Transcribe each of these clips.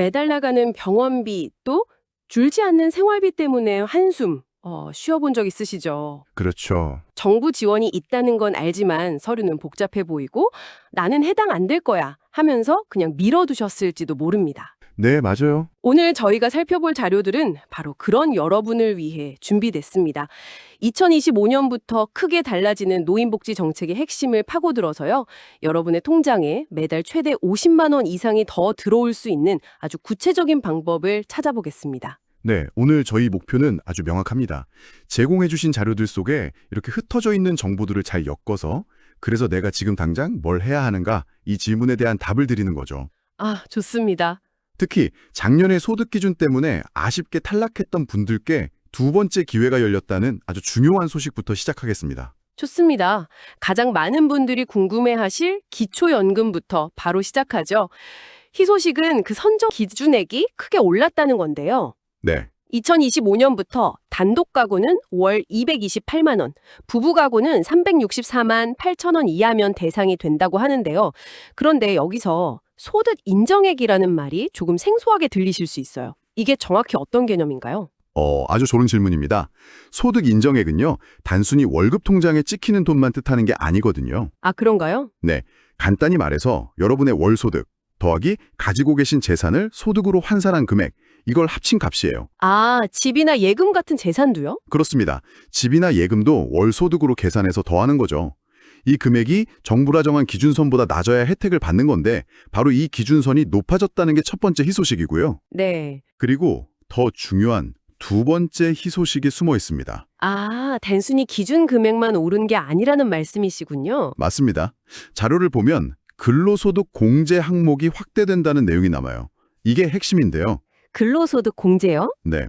매달 나가는 병원비 또 줄지 않는 생활비 때문에 한숨 어, 쉬어본 적 있으시죠? 그렇죠. 정부 지원이 있다는 건 알지만 서류는 복잡해 보이고 나는 해당 안 될 거야 하면서 그냥 밀어두셨을지도 모릅니다. 네, 맞아요. 오늘 저희가 살펴볼 자료들은 바로 그런 여러분을 위해 준비됐습니다. 2025년부터 크게 달라지는 노인복지 정책의 핵심을 파고들어서요. 여러분의 통장에 매달 최대 50만 원 이상이 더 들어올 수 있는 아주 구체적인 방법을 찾아보겠습니다. 네, 오늘 저희 목표는 아주 명확합니다. 제공해주신 자료들 속에 이렇게 흩어져 있는 정보들을 잘 엮어서 그래서 내가 지금 당장 뭘 해야 하는가 이 질문에 대한 답을 드리는 거죠. 아, 좋습니다. 특히 작년의 소득 기준 때문에 아쉽게 탈락했던 분들께 두 번째 기회가 열렸다는 아주 중요한 소식부터 시작하겠습니다. 좋습니다. 가장 많은 분들이 궁금해하실 기초연금부터 바로 시작하죠. 희소식은 그 선정 기준액이 크게 올랐다는 건데요. 네, 2025년부터 단독 가구는 월 228만 원, 부부 가구는 364만 8천 원 이하면 대상이 된다고 하는데요. 그런데 여기서 소득 인정액이라는 말이 조금 생소하게 들리실 수 있어요. 이게 정확히 어떤 개념인가요? 어, 아주 좋은 질문입니다. 소득 인정액은요, 단순히 월급 통장에 찍히는 돈만 뜻하는 게 아니거든요. 아, 그런가요? 간단히 말해서 여러분의 월 소득 더하기 가지고 계신 재산을 소득으로 환산한 금액, 이걸 합친 값이에요. 아, 집이나 예금 같은 재산도요? 그렇습니다. 집이나 예금도 월 소득으로 계산해서 더하는 거죠. 이 금액이 정부라 정한 기준선보다 낮아야 혜택을 받는 건데 바로 이 기준선이 높아졌다는 게 첫 번째 희소식이고요. 네. 그리고 더 중요한 두 번째 희소식이 숨어 있습니다. 아, 단순히 기준 금액만 오른 게 아니라는 말씀이시군요. 맞습니다. 자료를 보면 근로소득 공제 항목이 확대된다는 내용이 남아요. 이게 핵심인데요. 근로소득 공제요? 네.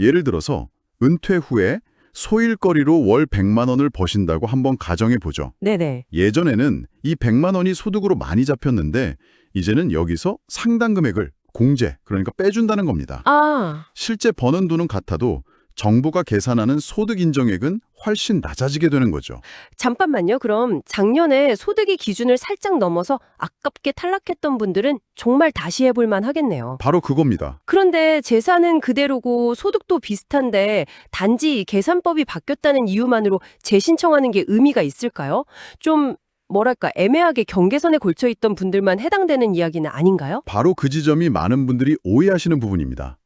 예를 들어서 은퇴 후에 소일거리로 월 100만 원을 버신다고 한번 가정해 보죠. 네네. 예전에는 이 100만 원이 소득으로 많이 잡혔는데 이제는 여기서 상당 금액을 공제, 그러니까 빼준다는 겁니다. 아, 실제 버는 돈은 같아도 정부가 계산하는 소득 인정액은 훨씬 낮아지게 되는 거죠. 잠깐만요. 그럼 작년에 소득이 기준을 살짝 넘어서 아깝게 탈락했던 분들은 정말 다시 해볼 만 하겠네요. 바로 그겁니다. 그런데 재산은 그대로고 소득도 비슷한데 단지 계산법이 바뀌었다는 이유만으로 재신청하는 게 의미가 있을까요? 좀 뭐랄까 애매하게 경계선에 걸쳐 있던 분들만 해당되는 이야기는 아닌가요? 바로 그 지점이 많은 분들이 오해하시는 부분입니다.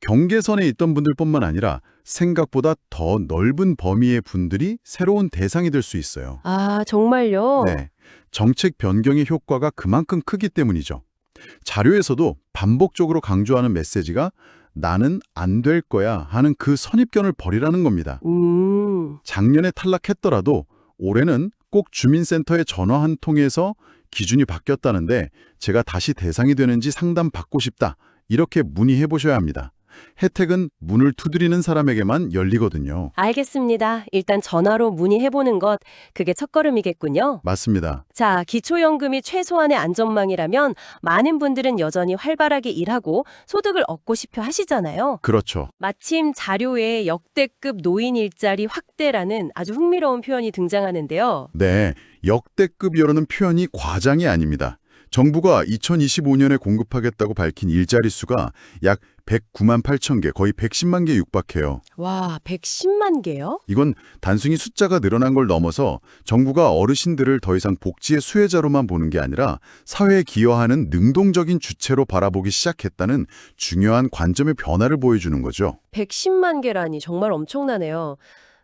경계선에 있던 분들뿐만 아니라 생각보다 더 넓은 범위의 분들이 새로운 대상이 될 수 있어요. 아, 정말요? 네. 정책 변경의 효과가 그만큼 크기 때문이죠. 자료에서도 반복적으로 강조하는 메시지가 나는 안 될 거야 하는 그 선입견을 버리라는 겁니다. 음. 작년에 탈락했더라도 올해는 꼭 주민센터에 전화 한 통해서 기준이 바뀌었다는데 제가 다시 대상이 되는지 상담받고 싶다. 이렇게 문의해 보셔야 합니다. 혜택은 문을 두드리는 사람에게만 열리거든요. 알겠습니다. 일단 전화로 문의해보는 것, 그게 첫걸음이겠군요. 맞습니다. 자, 기초연금이 최소한의 안전망이라면 많은 분들은 여전히 활발하게 일하고 소득을 얻고 싶어 하시잖아요. 그렇죠. 마침 자료에 역대급 노인 일자리 확대라는 아주 흥미로운 표현이 등장하는데요. 네, 역대급이라는 표현이 과장이 아닙니다. 정부가 2025년에 공급하겠다고 밝힌 일자리 수가 약 109만 8천 개, 거의 110만 개 육박해요. 와, 110만 개요? 이건 단순히 숫자가 늘어난 걸 넘어서 정부가 어르신들을 더 이상 복지의 수혜자로만 보는 게 아니라 사회에 기여하는 능동적인 주체로 바라보기 시작했다는 중요한 관점의 변화를 보여주는 거죠. 110만 개라니 정말 엄청나네요.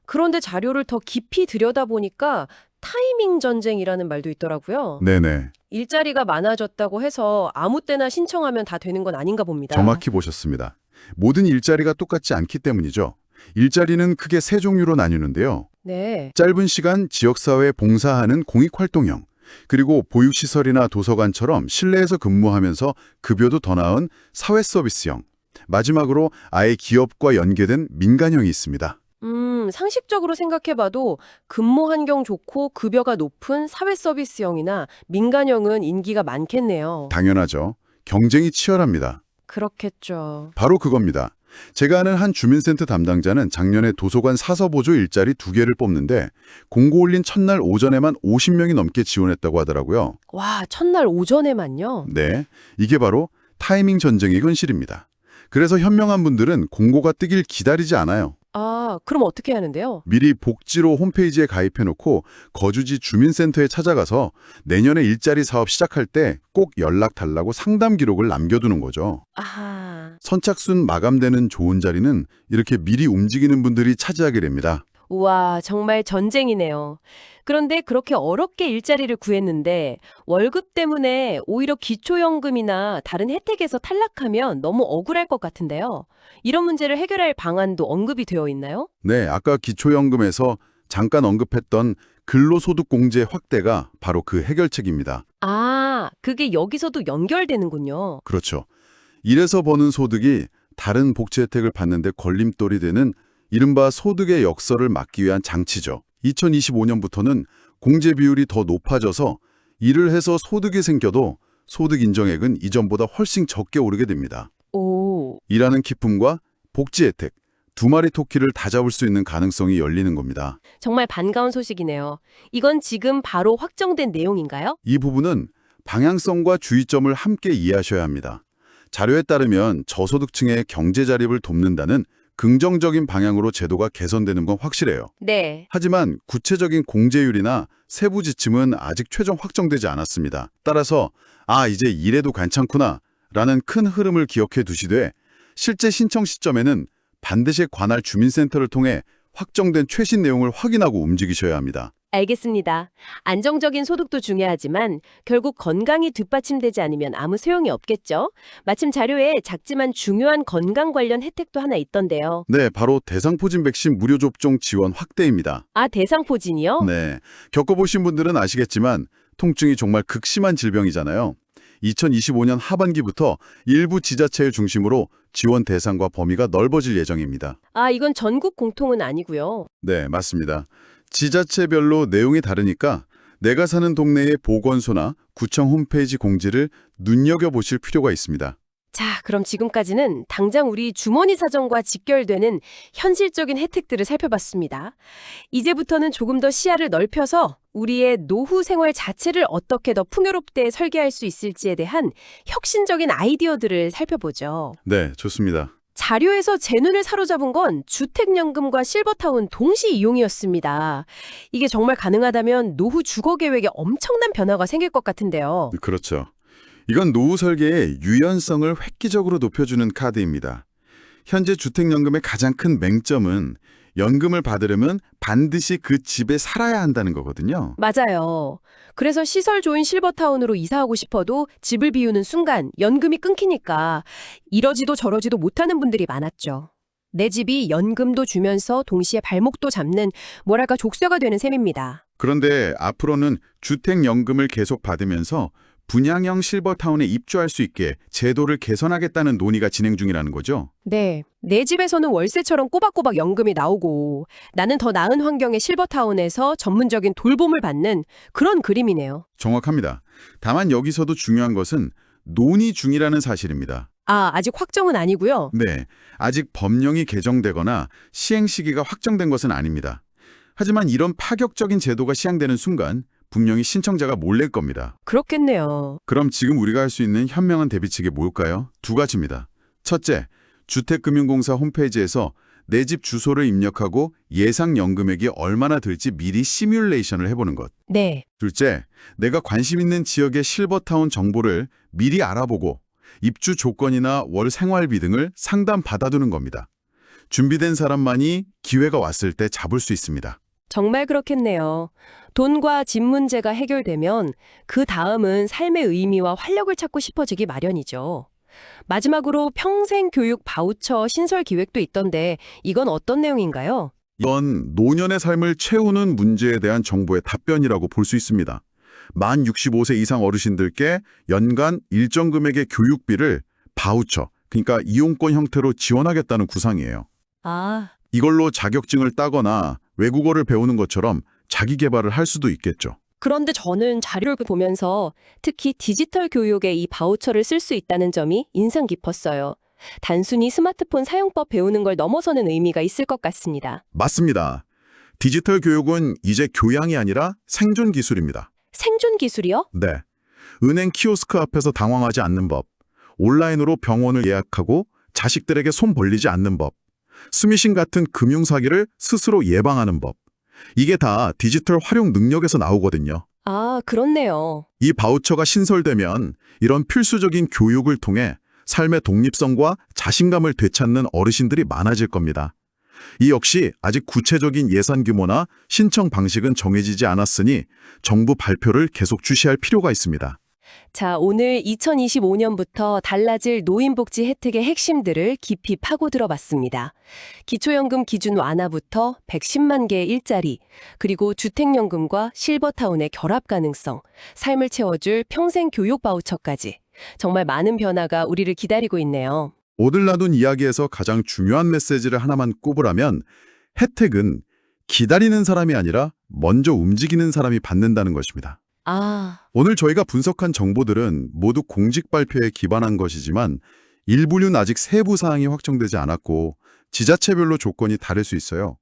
그런데 자료를 더 깊이 들여다보니까 타이밍 전쟁이라는 말도 있더라고요. 네네, 일자리가 많아졌다고 해서 아무 때나 신청하면 다 되는 건 아닌가 봅니다. 정확히 보셨습니다. 모든 일자리가 똑같지 않기 때문이죠. 일자리는 크게 세 종류로 나뉘는데요. 네. 짧은 시간 지역사회에 봉사하는 공익활동형, 그리고 보육시설이나 도서관처럼 실내에서 근무하면서 급여도 더 나은 사회서비스형, 마지막으로 아예 기업과 연계된 민간형이 있습니다. 음, 상식적으로 생각해봐도 근무 환경 좋고 급여가 높은 사회 서비스형이나 민간형은 인기가 많겠네요. 당연하죠. 경쟁이 치열합니다. 그렇겠죠. 바로 그겁니다. 제가 아는 한 주민센터 담당자는 작년에 도서관 사서보조 일자리 두 개를 뽑는데 공고 올린 첫날 오전에만 50명이 넘게 지원했다고 하더라고요. 와, 첫날 오전에만요? 네, 이게 바로 타이밍 전쟁의 현실입니다. 그래서 현명한 분들은 공고가 뜨길 기다리지 않아요. 아, 그럼 어떻게 하는데요? 미리 복지로 홈페이지에 가입해놓고 거주지 주민센터에 찾아가서 내년에 일자리 사업 시작할 때 꼭 연락 달라고 상담 기록을 남겨두는 거죠. 아, 선착순 마감되는 좋은 자리는 이렇게 미리 움직이는 분들이 차지하게 됩니다. 우와, 정말 전쟁이네요. 그런데 그렇게 어렵게 일자리를 구했는데 월급 때문에 오히려 기초연금이나 다른 혜택에서 탈락하면 너무 억울할 것 같은데요. 이런 문제를 해결할 방안도 언급이 되어 있나요? 네, 아까 기초연금에서 잠깐 언급했던 근로소득공제 확대가 바로 그 해결책입니다. 아, 그게 여기서도 연결되는군요. 그렇죠. 일에서 버는 소득이 다른 복지 혜택을 받는데 걸림돌이 되는 이른바 소득의 역설을 막기 위한 장치죠. 2025년부터는 공제 비율이 더 높아져서 일을 해서 소득이 생겨도 소득 인정액은 이전보다 훨씬 적게 오르게 됩니다. 오, 일하는 기쁨과 복지 혜택, 두 마리 토끼를 다 잡을 수 있는 가능성이 열리는 겁니다. 정말 반가운 소식이네요. 이건 지금 바로 확정된 내용인가요? 이 부분은 방향성과 주의점을 함께 이해하셔야 합니다. 자료에 따르면 저소득층의 경제 자립을 돕는다는 긍정적인 방향으로 제도가 개선되는 건 확실해요. 네. 하지만 구체적인 공제율이나 세부 지침은 아직 최종 확정되지 않았습니다. 따라서 아 이제 이래도 괜찮구나 라는 큰 흐름을 기억해 두시되 실제 신청 시점에는 반드시 관할 주민센터를 통해 확정된 최신 내용을 확인하고 움직이셔야 합니다. 알겠습니다. 안정적인 소득도 중요하지만 결국 건강이 뒷받침되지 않으면 아무 소용이 없겠죠? 마침 자료에 작지만 중요한 건강 관련 혜택도 하나 있던데요. 네, 바로 대상포진 백신 무료 접종 지원 확대입니다. 아, 대상포진이요? 네, 겪어보신 분들은 아시겠지만 통증이 정말 극심한 질병이잖아요. 2025년 하반기부터 일부 지자체를 중심으로 지원 대상과 범위가 넓어질 예정입니다. 아, 이건 전국 공통은 아니고요. 네, 맞습니다. 지자체별로 내용이 다르니까 내가 사는 동네의 보건소나 구청 홈페이지 공지를 눈여겨보실 필요가 있습니다. 자, 그럼 지금까지는 당장 우리 주머니 사정과 직결되는 현실적인 혜택들을 살펴봤습니다. 이제부터는 조금 더 시야를 넓혀서 우리의 노후 생활 자체를 어떻게 더 풍요롭게 설계할 수 있을지에 대한 혁신적인 아이디어들을 살펴보죠. 네, 좋습니다. 자료에서 제 눈을 사로잡은 건 주택연금과 실버타운 동시 이용이었습니다. 이게 정말 가능하다면 노후 주거 계획에 엄청난 변화가 생길 것 같은데요. 그렇죠. 이건 노후 설계의 유연성을 획기적으로 높여주는 카드입니다. 현재 주택연금의 가장 큰 맹점은 연금을 받으려면 반드시 그 집에 살아야 한다는 거거든요. 맞아요. 그래서 시설 좋은 실버타운으로 이사하고 싶어도 집을 비우는 순간 연금이 끊기니까 이러지도 저러지도 못하는 분들이 많았죠. 내 집이 연금도 주면서 동시에 발목도 잡는 뭐랄까 족쇄가 되는 셈입니다. 그런데 앞으로는 주택연금을 계속 받으면서 분양형 실버타운에 입주할 수 있게 제도를 개선하겠다는 논의가 진행 중이라는 거죠. 네. 내 집에서는 월세처럼 꼬박꼬박 연금이 나오고 나는 더 나은 환경의 실버타운에서 전문적인 돌봄을 받는 그런 그림이네요. 정확합니다. 다만 여기서도 중요한 것은 논의 중이라는 사실입니다. 아, 아직 확정은 아니고요. 네, 아직 법령이 개정되거나 시행 시기가 확정된 것은 아닙니다. 하지만 이런 파격적인 제도가 시행되는 순간 분명히 신청자가 몰릴 겁니다. 그렇겠네요. 그럼 지금 우리가 할 수 있는 현명한 대비책이 뭘까요? 두 가지입니다. 첫째, 주택금융공사 홈페이지에서 내 집 주소를 입력하고 예상 연금액이 얼마나 들지 미리 시뮬레이션을 해보는 것. 네. 둘째, 내가 관심 있는 지역의 실버타운 정보를 미리 알아보고 입주 조건이나 월 생활비 등을 상담 받아두는 겁니다. 준비된 사람만이 기회가 왔을 때 잡을 수 있습니다. 정말 그렇겠네요. 돈과 집 문제가 해결되면 그 다음은 삶의 의미와 활력을 찾고 싶어지기 마련이죠. 마지막으로 평생 교육 바우처 신설 기획도 있던데 이건 어떤 내용인가요? 이건 노년의 삶을 채우는 문제에 대한 정부의 답변이라고 볼 수 있습니다. 만 65세 이상 어르신들께 연간 일정 금액의 교육비를 바우처, 그러니까 이용권 형태로 지원하겠다는 구상이에요. 아, 이걸로 자격증을 따거나 외국어를 배우는 것처럼 자기 개발을 할 수도 있겠죠. 그런데 저는 자료를 보면서 특히 디지털 교육에 이 바우처를 쓸 수 있다는 점이 인상 깊었어요. 단순히 스마트폰 사용법 배우는 걸 넘어서는 의미가 있을 것 같습니다. 맞습니다. 디지털 교육은 이제 교양이 아니라 생존 기술입니다. 생존 기술이요? 네. 은행 키오스크 앞에서 당황하지 않는 법, 온라인으로 병원을 예약하고 자식들에게 손 벌리지 않는 법, 스미싱 같은 금융 사기를 스스로 예방하는 법. 이게 다 디지털 활용 능력에서 나오거든요. 아, 그렇네요. 이 바우처가 신설되면 이런 필수적인 교육을 통해 삶의 독립성과 자신감을 되찾는 어르신들이 많아질 겁니다. 이 역시 아직 구체적인 예산 규모나 신청 방식은 정해지지 않았으니 정부 발표를 계속 주시할 필요가 있습니다. 자, 오늘 2025년부터 달라질 노인복지 혜택의 핵심들을 깊이 파고 들어 봤습니다. 기초연금 기준 완화부터 110만 개의 일자리, 그리고 주택연금과 실버타운의 결합 가능성, 삶을 채워줄 평생 교육 바우처까지 정말 많은 변화가 우리를 기다리고 있네요. 오늘 나눈 이야기에서 가장 중요한 메시지를 하나만 꼽으라면 혜택은 기다리는 사람이 아니라 먼저 움직이는 사람이 받는다는 것입니다. 아, 오늘 저희가 분석한 정보들은 모두 공직 발표에 기반한 것이지만 일부는 아직 세부 사항이 확정되지 않았고 지자체별로 조건이 다를 수 있어요.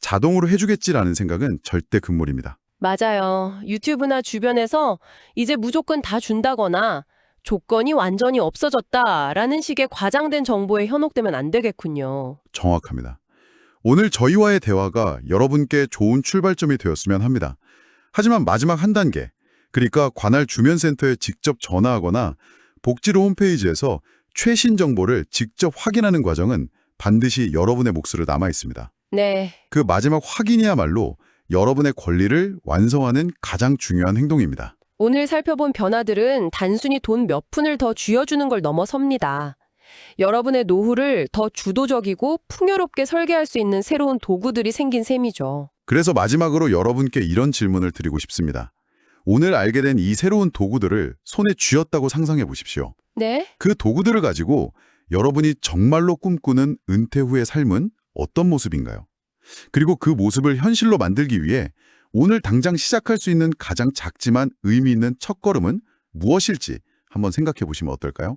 자동으로 해주겠지라는 생각은 절대 금물입니다. 맞아요. 유튜브나 주변에서 이제 무조건 다 준다거나 조건이 완전히 없어졌다라는 식의 과장된 정보에 현혹되면 안 되겠군요. 정확합니다. 오늘 저희와의 대화가 여러분께 좋은 출발점이 되었으면 합니다. 하지만 마지막 한 단계, 그러니까 관할 주면센터에 직접 전화하거나 복지로 홈페이지에서 최신 정보를 직접 확인하는 과정은 반드시 여러분의 몫으로 남아 있습니다. 네, 그 마지막 확인이야말로 여러분의 권리를 완성하는 가장 중요한 행동입니다. 오늘 살펴본 변화들은 단순히 돈 몇 푼을 더 쥐어주는 걸 넘어섭니다. 여러분의 노후를 더 주도적이고 풍요롭게 설계할 수 있는 새로운 도구들이 생긴 셈이죠. 그래서 마지막으로 여러분께 이런 질문을 드리고 싶습니다. 오늘 알게 된 이 새로운 도구들을 손에 쥐었다고 상상해 보십시오. 네? 그 도구들을 가지고 여러분이 정말로 꿈꾸는 은퇴 후의 삶은 어떤 모습인가요? 그리고 그 모습을 현실로 만들기 위해 오늘 당장 시작할 수 있는 가장 작지만 의미 있는 첫걸음은 무엇일지 한번 생각해 보시면 어떨까요?